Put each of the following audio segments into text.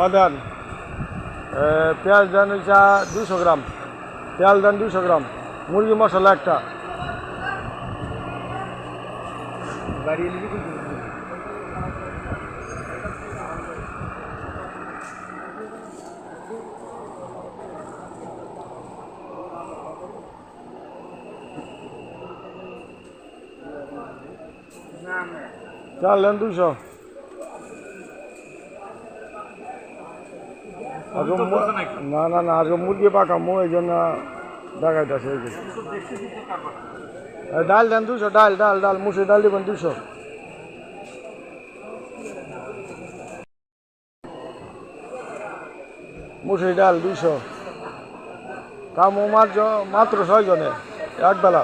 ও দেন পেঁয়াজ দেন হচ্ছে দুশো গ্রাম। তেল দেন দুশো গ্রাম। মুরগি মশলা একটা। চাল দেন দুশো না না না আগে মুরগি পাকামো এই জন্য দেখাইতেছে এই ডাল দেন দুশো ডাল ডাল ডাল মুসুর ডাল দিবেন দুশো মুসুরি ডাল দুশো কামো মাত্র মাত্র ছয় জনে এক বেলা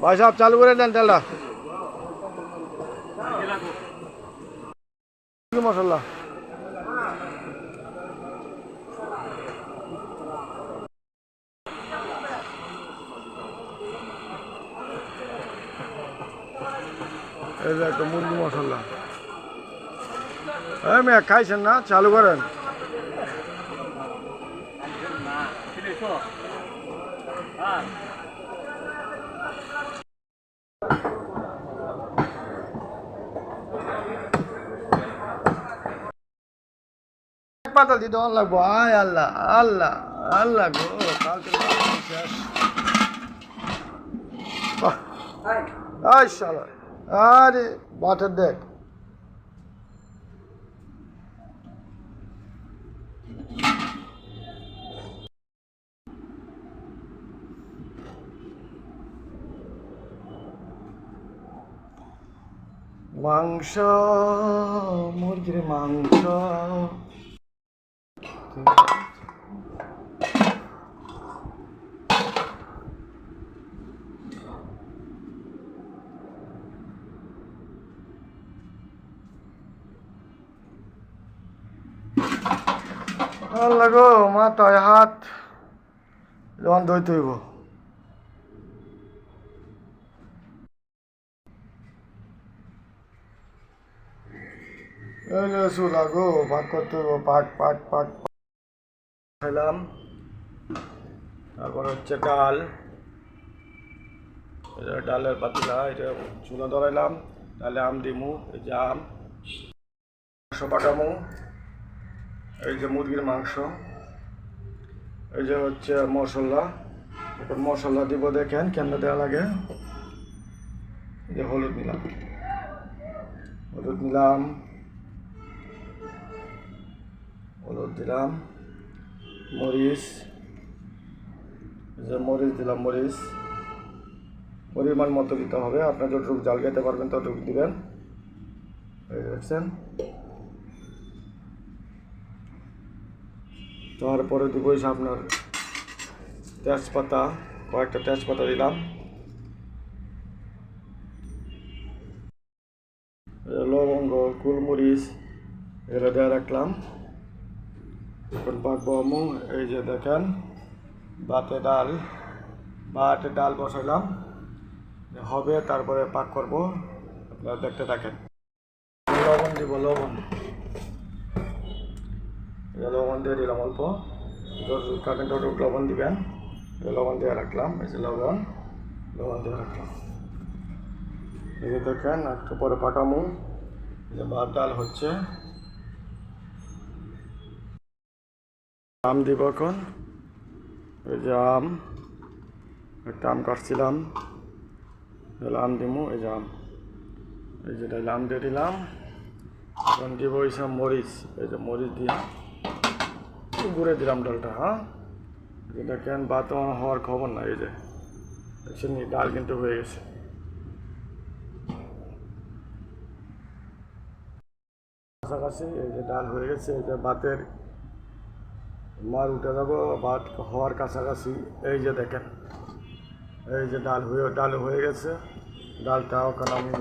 ভাই সাহেব চালু করে দেন তেলটা মশলা এই যে একটা মুরগি মশলা এই মেয়ে খাইছেন না? চালু করেন। পাতা দিতে অন লাগবো। আয় আল্লাহ আল্লাহ আল্লাহ গো, কালকে আরে, বাটার দেখ। মাংস, মুরগির মাংস। আল্লাহ গো, মাথায় হাত। যখন এই যে চুলা গো ভাত করতে হইব পাক পাক পাক। পাক। খাইলাম তারপর হচ্ছে ডাল। ডালের পাতিলা, এটা চুলা ধরাইলাম। ডালে আম দিমু, এই যে আম। মাংস পাকামু। এই যে মুরগির মাংস। এই যে হচ্ছে মশলা। এখন মশলা দিব দেখেন কেন দেওয়া লাগে। এই যে হলুদ নিলাম। হলুদ নিলাম। হলুদ দিলাম। মরিচ যে মরিচ দিলাম মরিচ পরিমাণ মতো দিতে হবে। আপনার যতটুকু জাল খেতে পারবেন, ততটুকু দিবেন। দেখছেন? তারপরে দিব আপনার তেজপাতা। কয়েকটা তেজপাতা দিলাম। লবঙ্গ গোলমরিচ এগুলো দেওয়া রাখলাম। এখন পাকবো এই যে দেখেন ভাতে ডাল ভাতে ডাল বসাইলাম। হবে, তারপরে পাক করব। আপনারা দেখতে থাকেন। লবণ দিব, লবণ। লবণ দিয়ে দিলাম অল্প। লবণ দিবেন। লবণ দিয়ে রাখলাম, এই যে লবণ। লবণ দিয়ে রাখলাম। এই যে দেখেন, একটু পরে পাকামু। যে ভাত ডাল হচ্ছে। আম দিব এখন। এই যে আম, একটা আম কাটছিলাম। আম দিমু, এই যে আম। এই যে ডাইল আম দিয়ে দিলাম। এখন দিব এইসব মরিচ, এই যে মরিচ দিয়ে ঘুরে দিলাম ডালটা হ্যাঁ? এই কেন আমার হওয়ার খবর না এই যে। ডাল কিন্তু হয়ে গেছে। কাছাকাছি এই যে ডাল হয়ে গেছে, এই যে ভাতের মার উঠে যাব, ভাত হওয়ার কাছাকাছি। এই যে দেখেন, এই যে ডাল হয়ে ডাল হয়ে গেছে। ডালটা ওখানে আমি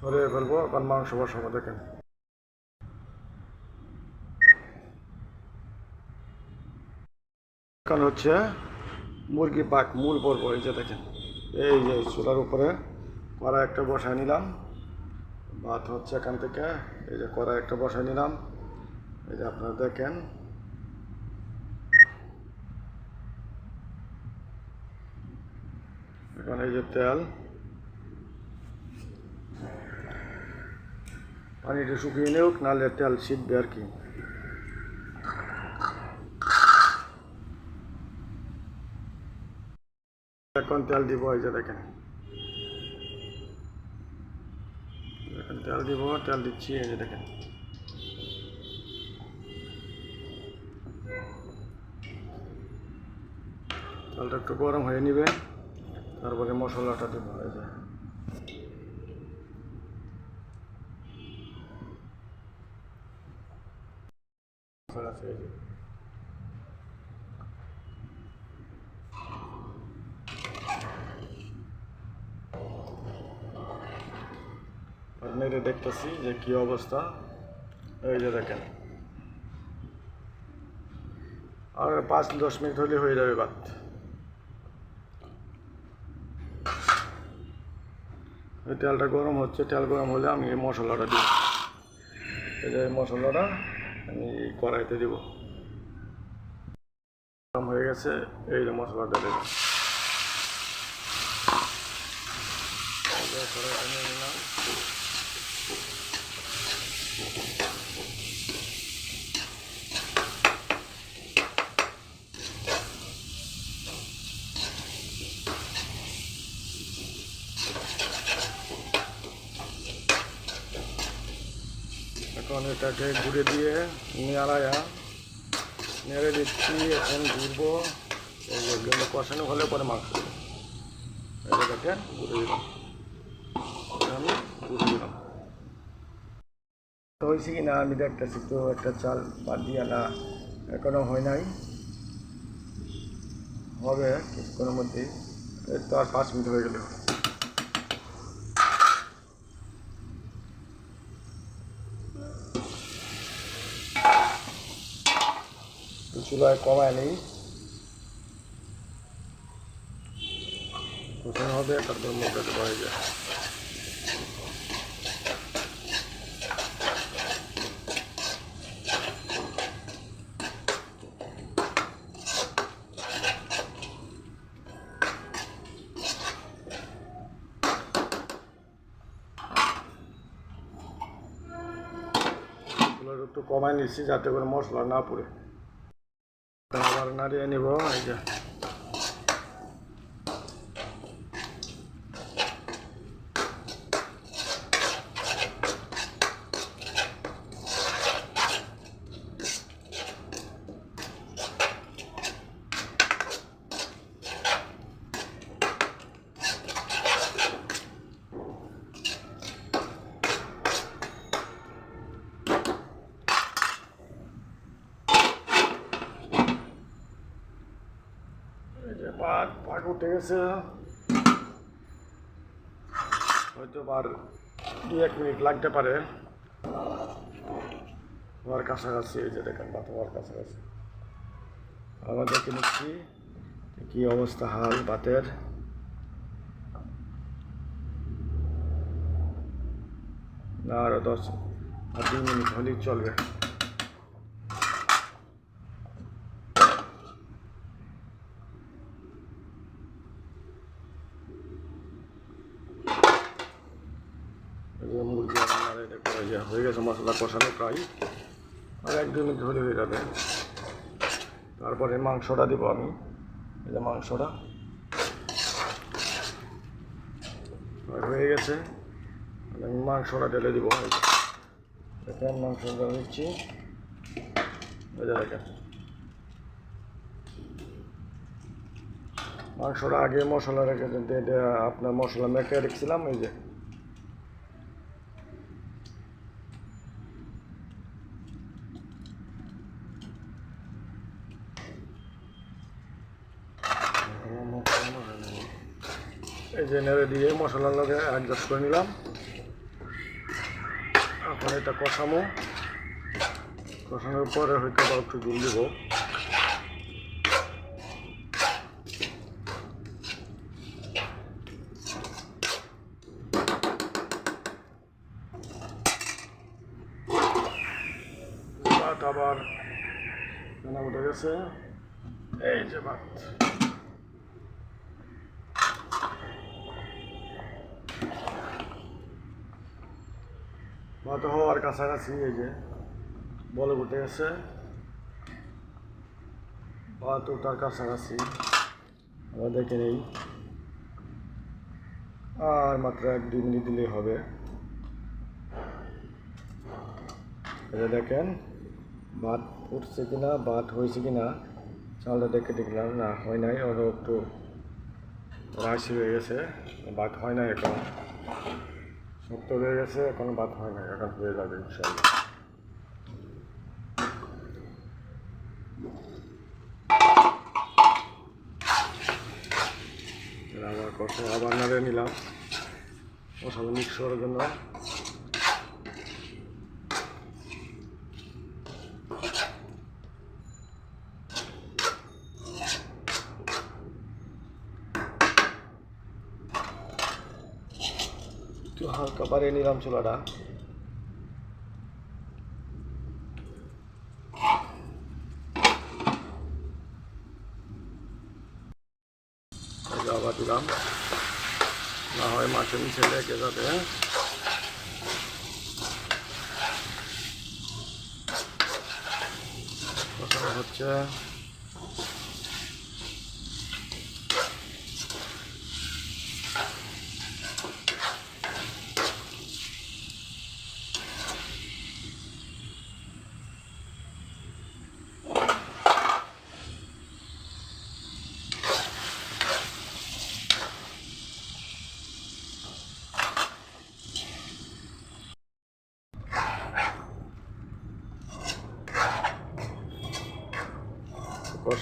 সরিয়ে ফেলব, এখন মাংস বসাবো, দেখেন। এখন হচ্ছে মুরগি পাক, মূল পর্ব, এই যে দেখেন। এই যে চুলার উপরে কড়া একটা বসায় নিলাম। ভাত হচ্ছে এখান থেকে, এই যে কড়া একটা বসায় নিলাম। এই যে আপনারা দেখেন এখন এই যে তেল। পানিটা শুকিয়ে নেউক, নাহলে তেল ছিটবে আর কি। এখন তেল দিব এই যে দেখেন। তেল দিব, তেল দিচ্ছি এই যে দেখেন। তেলটা একটু গরম হয়ে নিবে, তারপরে মশলাটা দিব, এই যে। মশলা আছে, এই যে। দেখতেছি যে কি অবস্থা। এই যে দেখেন। আর পাঁচ দশ মিনিট হলে হয়ে যাবে ভাত। তেলটা গরম হচ্ছে, তেল গরম হলে আমি এই মশলাটা দিব। এই যে মশলাটা আমি কড়াইতে দিব। গরম হয়ে গেছে, এই যে মশলাটা দেবো কড়াইটা নিয়ে নিলাম এখন এটাকে ঘুরে দিয়ে নেড়ায়া নেড়ে দিচ্ছি, এখন ঘুরবো। কষানো হলে পরে মাংস দেখেন ঘুরে দিলাম। আমি ঘুরে দিলাম। হয়েছে কি না, আমি দেখতেছি তো একটা চাল বাদ দিয়ে না এখনও হয় নাই। হবে মধ্যেই। এই তো আর পাঁচ মিনিট হয়ে গেলে হবে। চুলায় কমায় নেই। কোথায় হবে, তারপর মুখে হয়ে যায়। একটু কমায় নিচ্ছি যাতে করে মশলা না পড়ে। আবার নাড়িয়ে নিব এই যে এই যে পাক পাক উঠে গেছে। হয়তো আর দু এক মিনিট লাগতে পারে। হওয়ার কাছাকাছি, এই যে দেখেন ভাত হওয়ার কাছাকাছি। আমরা দেখে নিচ্ছি কি অবস্থা হাল ভাতের না, আরও দশ আর দুই মিনিট হলেই চলবে এই যে মুরগি রান্নার এটা করে যে হয়ে গেছে মশলা কষানো প্রায় আর এক দুই মিনিট হলে হয়ে যাবে তারপরে মাংসটা দিব আমি যে মাংসটা হয়ে গেছে আমি মাংসটা ঢেলে দিব। দেখেন মাংসটা দিচ্ছি এই যে মাংসটা আগে মশলা রেখে আপনার মশলা মেখে রেখেছিলাম, এই যে যে নেড়ে দিয়ে মশলার লগে অ্যাডজাস্ট করে নিলাম। এখন এটা কষামো কষানোর পরে হয়তো বা একটু জল দিব। আবার গেছে। এই যে ভাত। ভাত হওয়ার কাছাকাছি, এই যে বলে উঠে গেছে ভাত ওঠার কাছাকাছি, আমরা দেখে নেই। আর মাত্র এক দুই মিনিট দিলেই হবে। এটা দেখেন ভাত উঠছে কিনা ভাত হয়েছে কিনা, চালটা দেখে দেখলাম, না, হয় নাই, ওরও একটু রাশি হয়ে গেছে ভাত হয় নাই এখন। শক্ত হয়ে গেছে, এখন ভাত হয় না এখন হয়ে যাবে ইনশাল্লাহ আবার কষে আবার নাড়ে নিলাম। মশলা মিক্স করার জন্য একটু বাড়িয়ে নিলাম চুলাটা আবার দিলাম না হয় মাছের নিচে লেগে যাবে হ্যাঁ? হচ্ছে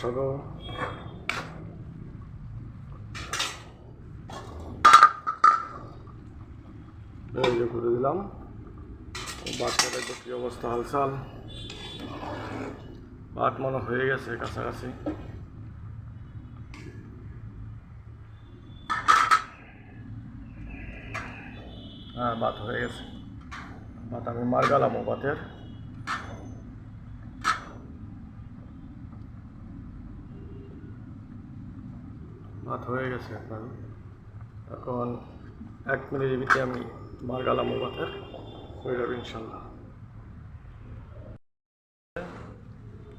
এই করে দিলাম। বাচ্চাটা একটু কী অবস্থা, হালচাল? ভাত মনে হয়ে গেছে কাছাকাছি। হ্যাঁ ভাত হয়ে গেছে। ভাত আমি মার গেলাম ও ভাতের ভাত হয়ে গেছে এখন। এখন এক মিনিটের ভিতরে আমি মার গেলাম ভাতের হয়ে যাবে ইনশাল্লাহ।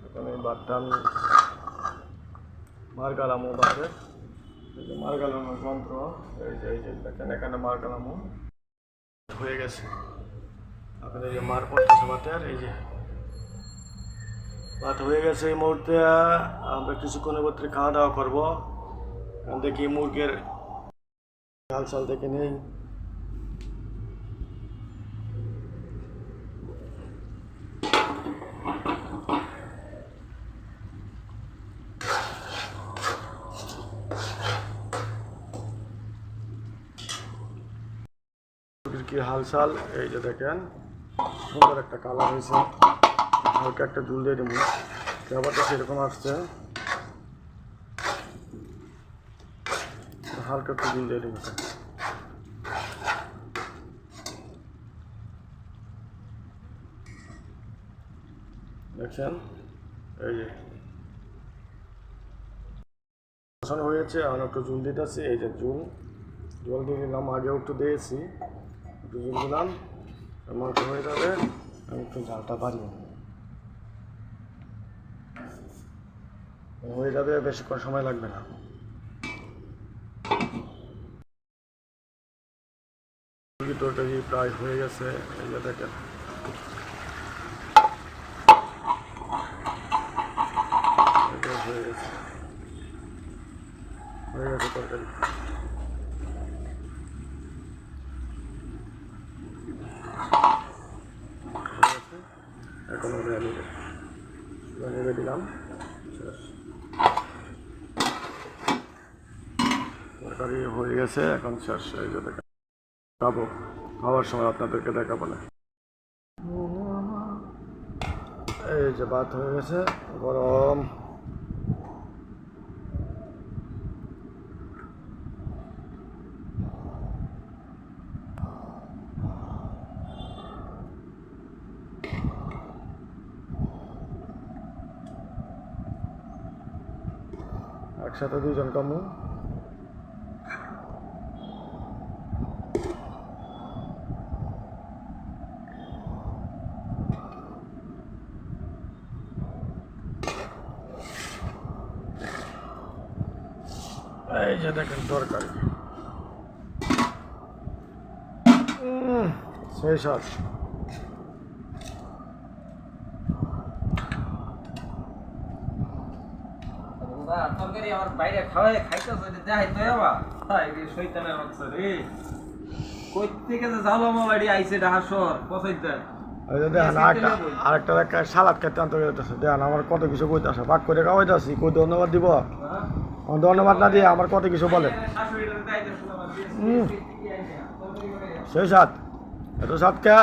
এখন এই ভাতটা আমি মার গালামো ভাতের এই যে যন্ত্র, এই যে এই যে, দেখেন এখানে মার গালামো হয়ে গেছে। এখন এই যে মার পড়তেছে ভাতের এই যে ভাত হয়ে গেছে এই মুহূর্তে, আমরা কিছুক্ষণের মধ্যে খাওয়া দাওয়া করব। দেখি মুরগের চাল চাল দেখে নেই। কি হালচাল এই যে দেখেন, সুন্দর একটা কালার হয়েছে। হালকা একটা জুল দিয়ে দেবো। ব্যাপারটা সেরকম আসছে। হালকা একটু জুল দিয়ে দেবো দেখছেন? এই যে। বসানো হয়েছে, আর একটু জুল দিতেছি এই যে জুল। জল দিয়ে দিলাম আগেও একটু দিয়েছি। একটু জল দিলাম মাংস হয়ে যাবে, আমি একটু জালটা বাড়িয়ে। হয়ে যাবে, বেশিক্ষণ সময় লাগবে না। তরকারি প্রায় হয়ে গেছে। এই যে দেখেন। হয়ে গেছে। হয়ে গেছে হয়ে দিলাম। তরকারি হয়ে গেছে, এখন শেষ। এই যে দেখেন। পাবো আবার সময় আপনাদেরকে দেখা বলে এই যে ভাত হয়ে গেছে, গরম। একসাথে দুজন কামু। উম, সেই তরকারি আমার বাইরে খাওয়াই খাইতেছে দেখাই তো বাবা হাই রে শয়তানের বাচ্চা রে। কই থেকে যে জালো মালাডি আইছে এটা পছাইতে এই যে দেখেন আরেকটা আরেকটা সালাদ আনতে আমার কত কিছু কইতেছে। পাক করে খাওয়াইতেছি কই ধন্যবাদ দিব। ধন্যবাদ না দিয়ে আমার কত কিছু বলে শাশুড়িটা দেখাইতে শুনলাম হুম। সেই সাত। এত সাত কে।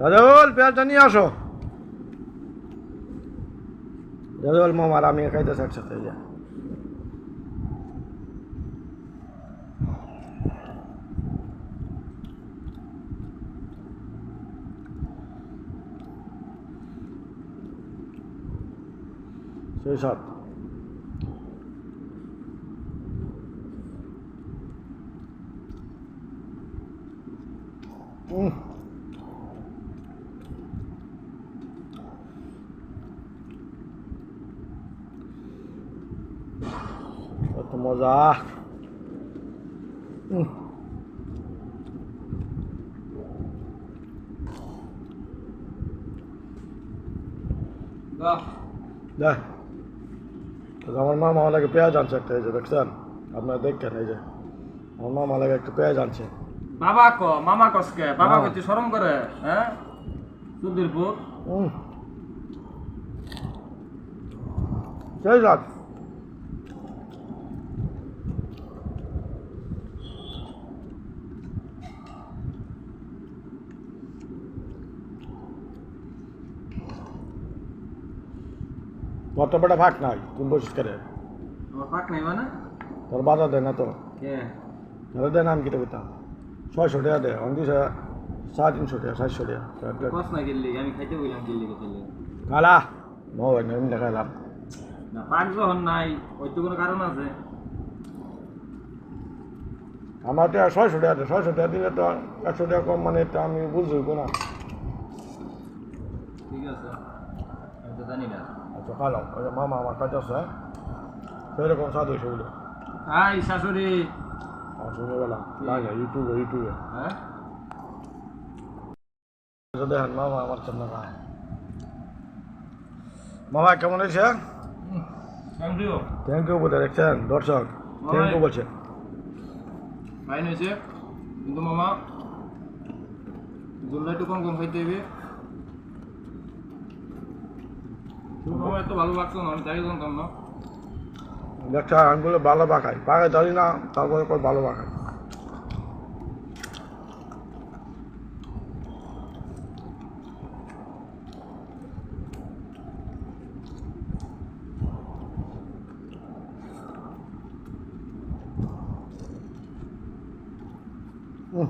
দাদুল পেঁয়াজটা নিয়ে আসো। দাদুল মামার আমি খাইতেছি একসাথে যা। সেই সাত উম। কত মজা উম। বাহ দেখ তো আমার মামা লাগে পেঁয়াজ আনছে একটা এই যে দেখছেন? আপনারা দেখেন এই যে। আমার মামা লাগে একটা পেঁয়াজ আনছে। বাবা ক মামা কসকে বাবা হ্যাঁ। কইতে শরম করে হ্যাঁ? সুদীরপুর হুম সেই রাত বড় ভাগ নাই তুমি বসিস করে আমার নাই মানে? তোর বাধা দেয় না তো। তাহলে দেয় নাম কিটা করতাম ছয়শো টাকা দেয় সাড়ে তিনশো টাকা সাতশো টাকা। না আমি খাইতে বললাম গেলি গেলি কালা মো এমনি দেখাইলাম না পাক যখন নাই ওই তো কোনো কারণ আছে। আমার টাকা ছয়শো টাকা ছয়শো টাকা দিলে তো একশো টাকা কম মানে তো আমি বুঝবই না। ঠিক আছে আমি তো জানি না। খালাম ওই মামা আমার কাছে আছে সেরকম সাধু সেগুলো হাই শাশুড়ি শুনে গেলাম ইউটিউবে ইউটিউবে হ্যাঁ দেখেন মামা আমার খায় মামা কেমন হয়েছে থ্যাংক ইউ থ্যাংক ইউ বলে দেখছেন দর্শক থ্যাংক ইউ বলছে ফাইন হয়েছে কিন্তু মামা দুল্লা একটু কম কম খাইতে হবে মামা এত ভালো লাগতো না, আমি না দেখছেন আমি বলে ভালো পাকাই। পাকাই জানি না, তারপরে ভালো হুম